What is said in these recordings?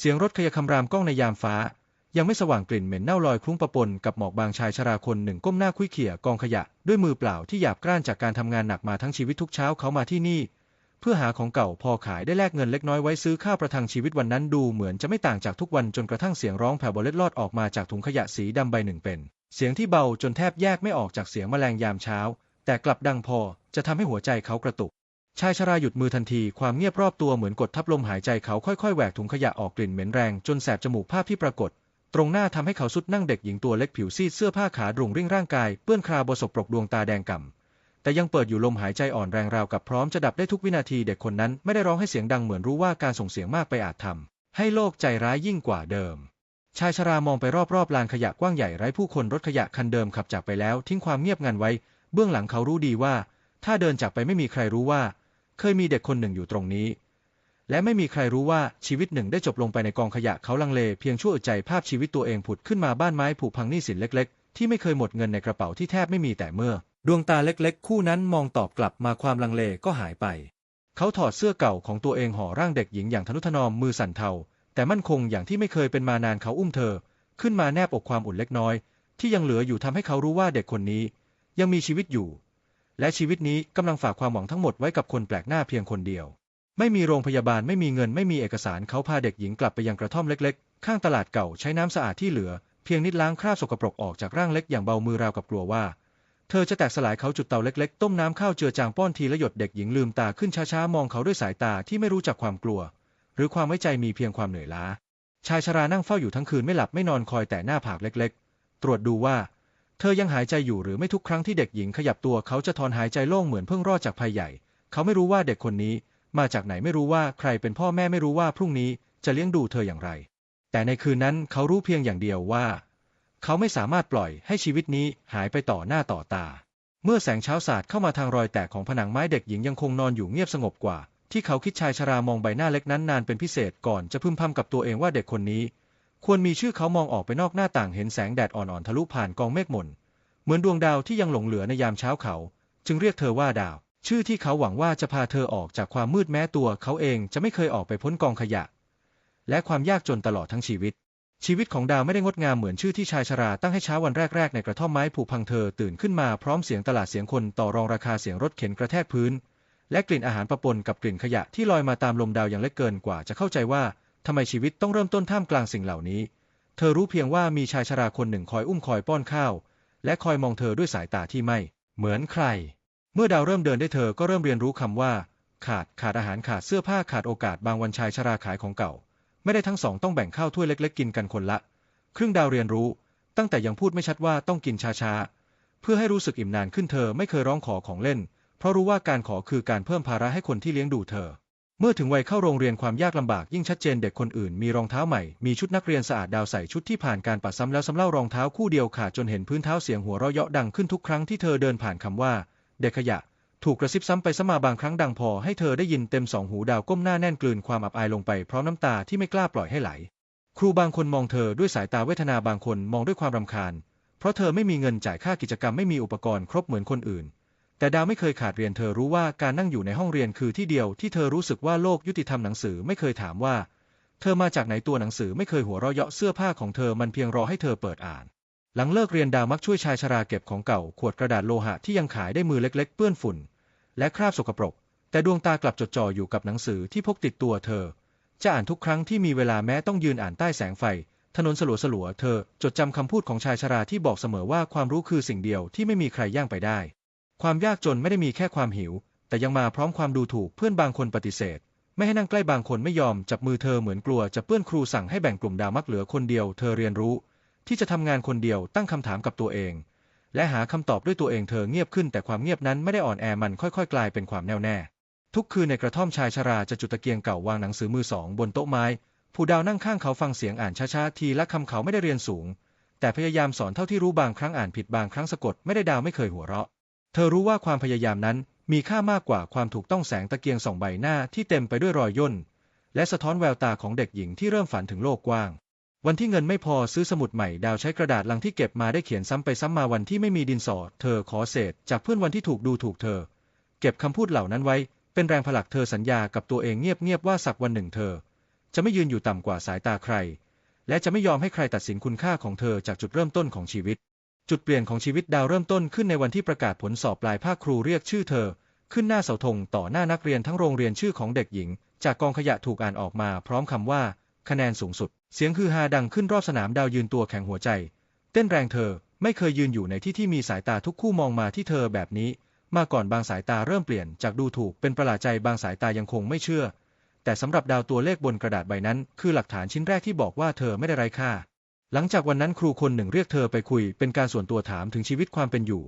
เสียงรถขยะคำรามก้องในยามฟ้า ยังไม่สว่างกลิ่นเหม็นเน่าลอยคลุ้งปะปนกับหมอกบางชายชราคนหนึ่งก้มหน้าคุยเขี่ยกองขยะด้วยมือเปล่าที่หยาบกร้านจากการทำงานหนักมาทั้งชีวิตทุกเช้าเขามาที่นี่ เพื่อหาของเก่าพอขายได้แลกเงินเล็กน้อยไว้ซื้อข้าวประทังชีวิตวันนั้นดูเหมือนจะไม่ต่างจากทุกวันจนกระทั่งเสียงร้องแผ่วบเล็ดลอดออกมาจากถุงขยะสีดำใบหนึ่งเป็น เสียงที่เบาจนแทบแยกไม่ออกจากเสียงแมลงยามเช้า แต่กลับดังพอจะทำให้หัวใจเขากระตุก ชายชราหยุดมือทันที ความเงียบรอบตัวเหมือนกดทับลมหายใจเขาค่อยๆ แหวกถุงขยะออกกลิ่นเหม็นแรง จนแสบจมูกภาพที่ปรากฏ ตรงหน้าทำให้เขาสุดนั่งเด็กหญิงตัวเล็กผิวซีดเสื้อผ้าขาดรุงริ่งร่างกายเปื้อนคราบศพปรกดวงตาแดงก่ำแต่ยังเปิดอยู่ลมหายใจอ่อนแรงราวกับพร้อมจะดับได้ทุกวินาทีเด็กคนนั้นไม่ได้ร้องให้เสียงดังเหมือนรู้ว่าการส่งเสียงมากไปอาจทำให้โลกใจร้ายยิ่งกว่าเดิม ชายชรามองไปรอบๆลานขยะกว้างใหญ่ไร้ผู้คนรถขยะคันเดิมขับจากไปแล้วทิ้งความเงียบงันไว้ เบื้องหลังเขารู้ดีว่า ถ้าเดินจากไปไม่มีใครรู้ว่า เคยมีเด็กคนหนึ่งอยู่ตรงนี้ และไม่มีใครรู้ว่าชีวิตหนึ่งได้จบลงไปในกองขยะเขาลังเลเพียงชั่วใจภาพชีวิตตัวเองผุดขึ้นมาบ้านไม้ผุพังหนี้สินเล็ก ๆ ที่ไม่เคยหมดเงินในกระเป๋าที่แทบไม่มีแต่เมื่อ ดวงตาเล็กๆ คู่นั้นมองตอบกลับมาความลังเลก็หายไป เขาถอดเสื้อเก่าของตัวเองห่อร่างเด็กหญิงอย่างทนุถนอมมือสั่นเทาแต่มั่นคงอย่างที่ไม่เคยเป็นมานานเขาอุ้มเธอ ขึ้นมาแนบอกความอุ่นเล็กน้อย ที่ยังเหลืออยู่ทำให้เขารู้ว่าเด็กคนนี้ ยังมีชีวิตอยู่ และชีวิตนี้กำลังฝากความหวังทั้งหมดไว้กับคนแปลกหน้าเพียงคนเดียว ไม่มีโรงพยาบาลไม่มีเงินไม่มีเอกสารเขาพาเด็กหญิงกลับไปยังกระท่อมเล็กๆ ข้างตลาดเก่าใช้น้ำสะอาดที่เหลือ เพียงนิดล้างคราบสกปรกออกจากร่างเล็กอย่างเบามือราวกับกลัวว่า เธอจะแตกสลายเขาจุดเตาเล็กๆ ต้มน้ำข้าวเจือจางป้อนทีละหยดเด็กหญิงลืมตาขึ้นช้าๆมองเขาด้วยสายตาที่ไม่รู้จักความกลัว หรือความไว้ใจมีเพียงความเหนื่อยล้าชายชรานั่งเฝ้าอยู่ทั้งคืนไม่หลับไม่นอนคอยแต่หน้าผากเล็กๆ ตรวจดูว่า เธอยังหายใจอยู่หรือไม่ทุกครั้งที่เด็กหญิงขยับตัวเขาจะถอนหายใจโล่งเหมือนเพิ่งรอดจากภัยใหญ่ เขาไม่รู้ว่าเด็กคนนี้ มาจากไหนไม่รู้ว่าใครเป็นพ่อแม่ไม่รู้ว่าพรุ่งนี้จะเลี้ยงดูเธออย่างไร แต่ในคืนนั้นเขารู้เพียงอย่างเดียวว่า เขาไม่สามารถปล่อยให้ชีวิตนี้หายไปต่อหน้าต่อตา เมื่อแสงเช้าสาดเข้ามาทางรอยแตกของผนังไม้เด็กหญิงยังคงนอนอยู่เงียบสงบกว่า ที่เขาคิดชายชรามองใบหน้าเล็กนั้นนานเป็นพิเศษก่อนจะพึมพำกับตัวเองว่าเด็กคนนี้ ควรมีชื่อเขามองออกไปนอกหน้าต่างเห็นแสงแดดอ่อนๆทะลุผ่านกองเมฆหม่น เหมือนดวงดาวที่ยังหลงเหลือในยามเช้าเขา จึงเรียกเธอว่าดาว ชื่อที่เขาหวังว่าจะพาเธอออกจากความมืดแม้ตัวเขาเองจะไม่เคยออกไปพ้นกองขยะ และความยากจนตลอดทั้งชีวิต ชีวิตของดาวไม่ได้งดงามเหมือนชื่อที่ชายชราตั้งให้เช้าวันแรกๆในกระท่อมไม้ผูพังเธอตื่นขึ้นมาพร้อมเสียงตลาดเสียงคนต่อรองราคาเสียงรถเข็นกระแทกพื้น และกลิ่นอาหารปะปนกับกลิ่นขยะที่ลอยมาตามลมดาวอย่างเล็กเกินกว่าจะเข้าใจว่า ทำไมชีวิตต้องเริ่มต้นท่ามกลางสิ่งเหล่านี้ เธอรู้เพียงว่ามีชายชราคนหนึ่งคอยอุ้มคอยป้อนข้าว และคอยมองเธอด้วยสายตาที่ไม่ เหมือนใคร เมื่อดาวเริ่มเดินได้เธอก็เริ่มเรียนรู้คำว่า ขาดขาดอาหารขาดเสื้อผ้าขาดโอกาสบางวันชายชราขายของเก่า ไม่ได้ทั้งสองต้องแบ่งข้าวถ้วยเล็ก ๆ กินกันคนละ ครึ่งดาวเรียนรู้ ตั้งแต่ยังพูดไม่ชัดว่าต้องกินช้าๆเพื่อให้รู้สึกอิ่มนานขึ้นเธอไม่เคยร้องขอของเล่น เพราะรู้ว่าการขอคือการเพิ่มภาระให้คนที่เลี้ยงดูเธอ เมื่อถึงวัยเข้าโรงเรียนความยากลำบากยิ่งชัดเจนเด็กคนอื่นมีรองเท้าใหม่ มีชุดนักเรียนสะอาดดาวใส่ชุดที่ผ่านการปัดซ้ำแล้วซ้ำเล่ารองเท้าคู่เดียวขาดจนเห็นพื้นเท้าเสียงหัวเราะเยาะดังขึ้นทุกครั้งที่เธอเดินผ่านคำว่า เด็กขยะ ถูกกระซิบซ้ำไปซ้ำมาบางครั้งดังพอให้เธอได้ยินเต็มสองหูดาวก้มหน้าแน่นกลืนความอับอายลงไปพร้อมน้ำตาที่ไม่กล้าปล่อยให้ไหล ครูบางคนมองเธอด้วยสายตาเวทนาบางคนมองด้วยความรำคาญ เพราะเธอไม่มีเงินจ่ายค่ากิจกรรมไม่มีอุปกรณ์ครบเหมือนคนอื่น แต่ดาวไม่เคยขาดเรียนเธอรู้ว่าการนั่งอยู่ในห้องเรียนคือที่เดียวที่เธอรู้สึกว่าโลกยุติธรรมหนังสือไม่เคยถามว่า เธอมาจากไหนตัวหนังสือไม่เคยหัวเราะเยาะเสื้อผ้าของเธอมันเพียงรอให้เธอเปิดอ่าน หลังเลิกเรียนดาวมักช่วยชายชราเก็บของเก่า ขวดกระดาษโลหะที่ยังขายได้มือเล็ก ๆ เปื้อนฝุ่น และคราบสกปรก แต่ดวงตากลับจดจ่ออยู่กับหนังสือที่พกติดตัวเธอ จะอ่านทุกครั้งที่มีเวลาแม้ต้องยืนอ่านใต้แสงไฟถนนสลัวสลัวๆเธอจดจำคำพูดของชายชราที่บอกเสมอว่าความรู้คือสิ่งเดียวที่ไม่มีใครย่างไปได้ ความยากจนไม่ได้มีแค่ความหิว แต่ยังมาพร้อมความดูถูกเพื่อนบางคนปฏิเสธ ไม่ให้นั่งใกล้บางคนไม่ยอมจับมือเธอเหมือนกลัวจะเปื้อนครูสั่งให้แบ่งกลุ่มดาวมักเหลือคนเดียว เธอเรียนรู้ ที่จะทำงานคนเดียวตั้งคำถามกับตัวเอง และหาคำตอบด้วยตัวเองเธอเงียบขึ้น แต่ความเงียบนั้นไม่ได้อ่อนแอมันค่อยๆ กลายเป็นความแน่วแน่ ทุกคืนในกระท่อมชายชราจะจุดตะเกียงเก่าวางหนังสือมือสองบนโต๊ะไม้ ผู้ดาวนั่งข้างเขาฟังเสียงอ่านช้าๆทีละคำเขาไม่ได้เรียนสูง แต่พยายามสอนเท่าที่รู้บางครั้งอ่านผิดบางครั้งสะกดไม่ได้ดาวไม่เคยหัวเราะ เธอรู้ว่าความพยายามนั้นมีค่ามากกว่าความถูกต้องแสงตะเกียงส่องใบหน้าที่เต็มไปด้วยรอยย่น และสะท้อนแววตาของเด็กหญิงที่เริ่มฝันถึงโลกกว้าง วันที่เงินไม่พอซื้อสมุดใหม่ดาวใช้กระดาษลังที่เก็บมาได้เขียนซ้ำไปซ้ำมาวันที่ไม่มีดินสอ เธอขอเศษ จากเพื่อนวันที่ถูกดูถูกเธอ เก็บคำพูดเหล่านั้นไว้ เป็นแรงผลักเธอสัญญากับตัวเองเงียบๆว่าสักวันหนึ่งเธอ จะไม่ยืนอยู่ต่ำกว่าสายตาใคร และจะไม่ยอมให้ใครตัดสินคุณค่าของเธอจากจุดเริ่มต้นของชีวิต จุดเปลี่ยนของชีวิตดาวเริ่มต้นขึ้นในวันที่ประกาศผลสอบปลายภาคครูเรียกชื่อเธอ ขึ้นหน้าเสาธงต่อหน้านักเรียนทั้งโรงเรียนชื่อของเด็กหญิง จากกองขยะถูกอ่านออกมาพร้อมคำว่า คะแนนสูงสุด เสียงฮือฮาดังขึ้นรอบสนามดาวยืนตัวแข็งหัวใจ เต้นแรงเธอไม่เคยยืนอยู่ในที่ที่มีสายตาทุกคู่มองมาที่เธอแบบนี้ มาก่อนบางสายตาเริ่มเปลี่ยนจากดูถูกเป็นประหลาดใจบางสายตายังคงไม่เชื่อ แต่สำหรับดาวตัวเลขบนกระดาษใบนั้น คือหลักฐานชิ้นแรกที่บอกว่าเธอไม่ได้ไร้ค่า หลังจากวันนั้นครูคนหนึ่งเรียกเธอไปคุยเป็นการส่วนตัวถามถึงชีวิตความเป็นอยู่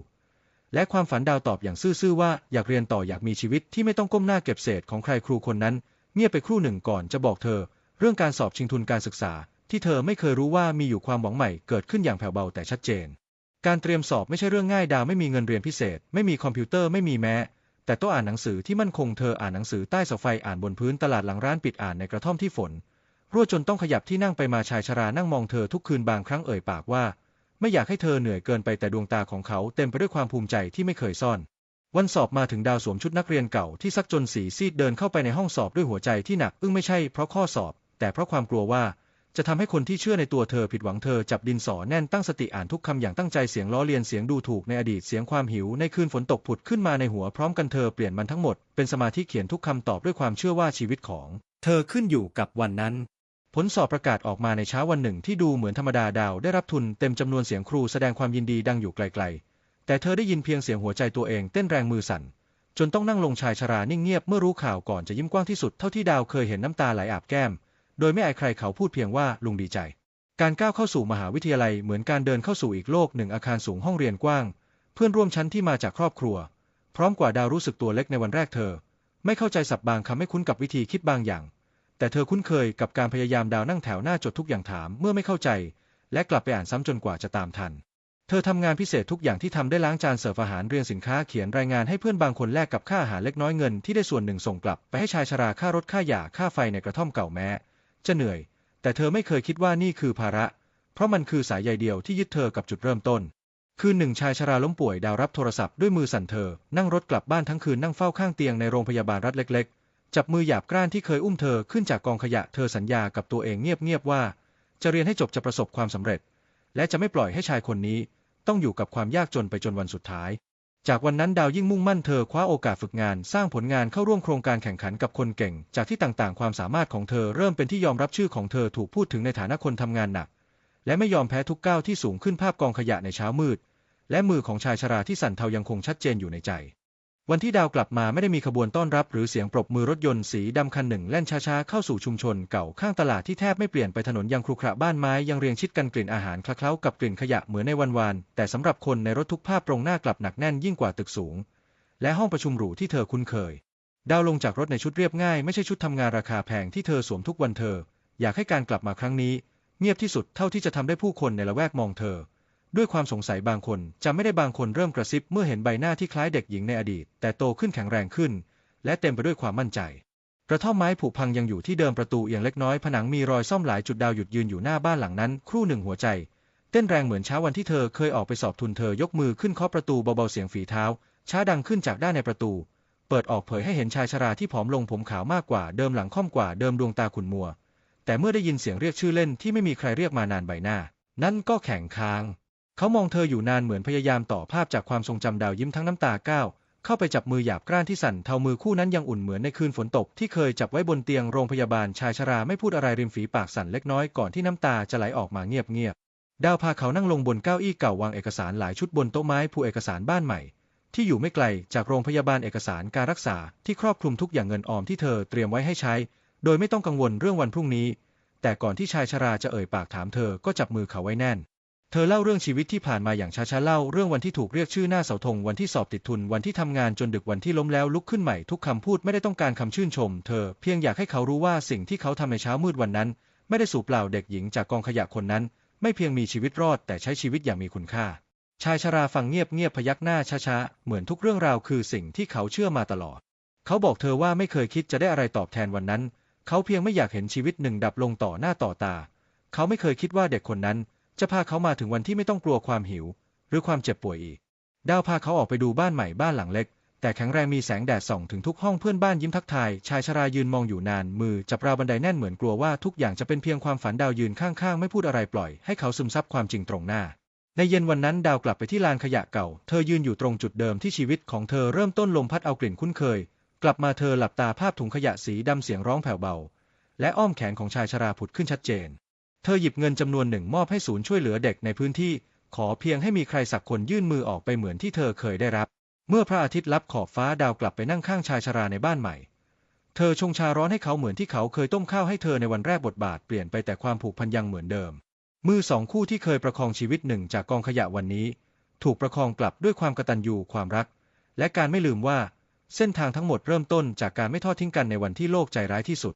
และความฝันดาวตอบอย่างซื่อๆว่าอยากเรียนต่ออยากมีชีวิตที่ไม่ต้องก้มหน้าเก็บเศษของใครครูคนนั้น เงียบไปครู่หนึ่งก่อนจะบอกเธอ เรื่องการสอบชิงทุนการศึกษา ที่เธอไม่เคยรู้ว่ามีอยู่ความหวังใหม่เกิดขึ้นอย่างแผ่วเบาแต่ชัดเจน การเตรียมสอบไม่ใช่เรื่องง่ายดาวไม่มีเงินเรียนพิเศษ ไม่มีคอมพิวเตอร์ไม่มีแม้แต่โต้องอ่านหนังสือที่มั่นคงเธออ่านหนังสือใต้เสาไฟอ่านบนพื้นตลาดหลังร้านปิดอ่านในกระท่อมที่ฝน รั่วจนต้องขยับที่นั่งไปมาชายชรานั่งมองเธอทุกคืนบางครั้งเอ่ยปากว่า ไม่อยากให้เธอเหนื่อยเกินไปแต่ดวงตาของเขาเต็มไปด้วยความภูมิใจที่ไม่เคยซ่อน วันสอบมาถึงดาวสวมชุดนักเรียนเก่าที่ซักจนสีซีดเดินเข้าไปในห้องสอบด้วยหัวใจที่หนักอึ้งไม่ใช่เพราะข้อสอบ แต่เพราะความกลัวว่า จะทำให้คนที่เชื่อในตัวเธอผิดหวังเธอจับดินสอแน่นตั้งสติอ่านทุกคำอย่างตั้งใจเสียงล้อเลียนเสียงดูถูกในอดีตเสียงความหิวในคืนฝนตกผุดขึ้นมาในหัวพร้อมกันเธอเปลี่ยนมันทั้งหมดเป็นสมาธิเขียนทุกคำตอบด้วยความเชื่อว่าชีวิตของ เธอขึ้นอยู่กับวันนั้น ผลสอบประกาศออกมาในเช้าวันหนึ่งที่ดูเหมือนธรรมดาดาว ได้รับทุนเต็มจำนวนเสียงครูแสดงความยินดีดังอยู่ไกลๆ แต่เธอได้ยินเพียงเสียงหัวใจตัวเองเต้นแรงมือสั่น จนต้องนั่งลงชายชรานิ่งเงียบเมื่อรู้ข่าวก่อนจะยิ้มกว้างที่สุดเท่าที่ดาวเคยเห็นน้ำตาไหลอาบแก้ม โดยไม่อายใครเขาพูดเพียงว่าลุงดีใจ การก้าวเข้าสู่มหาวิทยาลัยเหมือนการเดินเข้าสู่อีกโลกหนึ่งอาคารสูงห้องเรียนกว้าง เพื่อนร่วมชั้นที่มาจากครอบครัว พร้อมกว่าดาวรู้สึกตัวเล็กในวันแรกเธอ ไม่เข้าใจสับบางคำไม่คุ้นกับวิธีคิดบางอย่าง แต่เธอคุ้นเคยกับการพยายามดาวนั่งแถวหน้าจดทุกอย่างถามเมื่อไม่เข้าใจ และกลับไปอ่านซ้ำจนกว่าจะตามทัน เธอทำงานพิเศษทุกอย่างที่ทำได้ล้างจานเสิร์ฟอาหารเรียงสินค้าเขียนรายงานให้เพื่อนบางคนแลกกับค่าอาหารเล็กน้อยเงินที่ได้ส่วนหนึ่งส่งกลับไปให้ชายชราค่ารถค่าหยาค่าไฟในกระท่อมเก่าแม้ จะเหนื่อย แต่เธอไม่เคยคิดว่านี่คือภาระ เพราะมันคือสายใยเดียวที่ยึดเธอกับจุดเริ่มต้นคืนหนึ่งชายชราล้มป่วยดาวรับโทรศัพท์ด้วยมือสั่นเธอ นั่งรถกลับบ้านทั้งคืนนั่งเฝ้าข้างเตียงในโรงพยาบาลรัฐเล็กๆ จับมือหยาบกร้านที่เคยอุ้มเธอขึ้นจากกองขยะเธอสัญญากับตัวเองเงียบๆว่า จะเรียนให้จบจะประสบความสำเร็จ และจะไม่ปล่อยให้ชายคนนี้ ต้องอยู่กับความยากจนไปจนวันสุดท้าย จากวันนั้นดาวยิ่งมุ่งมั่นเธอคว้าโอกาสฝึกงาน สร้างผลงานเข้าร่วมโครงการแข่งขันกับคนเก่ง จากที่ต่างๆ ความสามารถของเธอเริ่มเป็นที่ยอมรับชื่อของเธอถูกพูดถึงในฐานะคนทำงานหนัก และไม่ยอมแพ้ทุกก้าวที่สูงขึ้นภาพกองขยะในเช้ามืด และมือของชายชราที่สั่นเทายังคงชัดเจนอยู่ในใจ วันที่ดาวกลับมาไม่ได้มีขบวนต้อนรับหรือเสียงปรบมือรถยนต์สีดำคันหนึ่งแล่นช้าๆเข้าสู่ชุมชนเก่าข้างตลาดที่แทบไม่เปลี่ยนไปถนนยังครุขระบ้านไม้ยังเรียงชิดกันกลิ่นอาหารคละเคล้ากับกลิ่นขยะเหมือนในวันวาน แต่สำหรับคนในรถทุกภาพตรงหน้ากลับหนักแน่นยิ่งกว่าตึกสูง และห้องประชุมหรูที่เธอคุ้นเคย ดาวลงจากรถในชุดเรียบง่ายไม่ใช่ชุดทำงานราคาแพงที่เธอสวมทุกวันเธอ อยากให้การกลับมาครั้งนี้ เงียบที่สุดเท่าที่จะทำได้ผู้คนในละแวกมองเธอ ด้วยความสงสัยบางคนจำไม่ได้บางคนเริ่มกระซิบเมื่อเห็นใบหน้าที่คล้ายเด็กหญิงในอดีต แต่โตขึ้นแข็งแรงขึ้น และเต็มไปด้วยความมั่นใจกระท่อมไม้ผุพังยังอยู่ที่เดิมประตูเอียงเล็กน้อยผนังมีรอยซ่อมหลายจุดดาวหยุดยืนอยู่หน้าบ้านหลังนั้น ครู่หนึ่งหัวใจ เต้นแรงเหมือนเช้าวันที่เธอเคยออกไปสอบทุนเธอยกมือขึ้นเคาะประตูเบาๆเสียงฝีเท้า ช้าดังขึ้นจากด้านในประตู เปิดออกเผยให้เห็นชายชราที่ผอมลงผมขาวมากกว่าเดิมหลังค่อมกว่าเดิมดวงตาขุ่นมัว แต่เมื่อได้ยินเสียงเรียกชื่อเล่นที่ไม่มีใครเรียกมานานใบหน้า นั่นก็แข็งค้าง เขามองเธออยู่นานเหมือนพยายามต่อภาพจากความทรงจำดาวยิ้มทั้งน้ำตาก้าวเข้าไปจับมือหยาบกร้านที่สั่นเทามือคู่นั้นยังอุ่นเหมือนในคืนฝนตกที่เคยจับไว้บนเตียงโรงพยาบาลชายชราไม่พูดอะไรริมฝีปากสั่นเล็กน้อยก่อนที่น้ำตาจะไหลออกมาเงียบๆดาวพาเขานั่งลงบนเก้าอี้เก่าวางเอกสารหลายชุดบนโต๊ะไม้ผู้เอกสารบ้านใหม่ ที่อยู่ไม่ไกลจากโรงพยาบาลเอกสารการรักษาที่ครอบคลุมทุกอย่างเงินออมที่เธอเตรียมไว้ให้ใช้ โดยไม่ต้องกังวลเรื่องวันพรุ่งนี้ แต่ก่อนที่ชายชราจะเอ่ยปากถามเธอก็จับมือเขาไว้แน่น เธอเล่าเรื่องชีวิตที่ผ่านมาอย่างช้าๆเล่าเรื่องวันที่ถูกเรียกชื่อหน้าเสาธงวันที่สอบติดทุนวันที่ทำงานจนดึกวันที่ล้มแล้วลุกขึ้นใหม่ทุกคำพูดไม่ได้ต้องการคำชื่นชม เธอเพียงอยากให้เขารู้ว่าสิ่งที่เขาทำในเช้ามืดวันนั้น ไม่ได้สูบเปล่าเด็กหญิงจากกองขยะคนนั้น ไม่เพียงมีชีวิตรอดแต่ใช้ชีวิตอย่างมีคุณค่า ชายชราฟังเงียบเงียบพยักหน้าช้าๆเหมือนทุกเรื่องราวคือสิ่งที่เขาเชื่อมาตลอด เขาบอกเธอว่าไม่เคยคิดจะได้อะไรตอบแทนวันนั้น เขาเพียงไม่อยากเห็นชีวิตหนึ่งดับลงต่อหน้าต่อตา เขาไม่เคยคิดว่าเด็กคนนั้น จะพาเขามาถึงวันที่ไม่ต้องกลัวความหิว หรือความเจ็บป่วยอีก ดาวพาเขาออกไปดูบ้านใหม่บ้านหลังเล็ก แต่แข็งแรงมีแสงแดดส่องถึงทุกห้องเพื่อนบ้านยิ้มทักทาย ชายชรายืนมองอยู่นาน มือจับราวบันไดแน่นเหมือนกลัวว่าทุกอย่างจะเป็นเพียงความฝันดาวยืนข้างๆ ไม่พูดอะไรปล่อย ให้เขาซึมซับความจริงตรงหน้า ในเย็นวันนั้นดาวกลับไปที่ลานขยะเก่า เธอยืนอยู่ตรงจุดเดิมที่ชีวิตของเธอเริ่มต้นลมพัดเอากลิ่นคุ้นเคย กลับมาเธอหลับตาภาพถุงขยะสีดำเสียงร้องแผ่วเบาและอ้อมแขนของชายชราผุดขึ้นชัดเจน เธอหยิบเงินจำนวนหนึ่งมอบให้ศูนย์ช่วยเหลือเด็กในพื้นที่ ขอเพียงให้มีใครสักคนยื่นมือออกไปเหมือนที่เธอเคยได้รับ เมื่อพระอาทิตย์ลับขอบฟ้าดาวกลับไปนั่งข้างชายชราในบ้านใหม่ เธอชงชาร้อนให้เขาเหมือนที่เขาเคยต้มข้าวให้เธอในวันแรกบทบาทเปลี่ยนไปแต่ความผูกพันยังเหมือนเดิม มือสองคู่ที่เคยประคองชีวิตหนึ่งจากกองขยะวันนี้ ถูกประคองกลับด้วยความกตัญญูความรัก และการไม่ลืมว่า เส้นทางทั้งหมดเริ่มต้นจากการไม่ทอดทิ้งกันในวันที่โลกใจร้ายที่สุด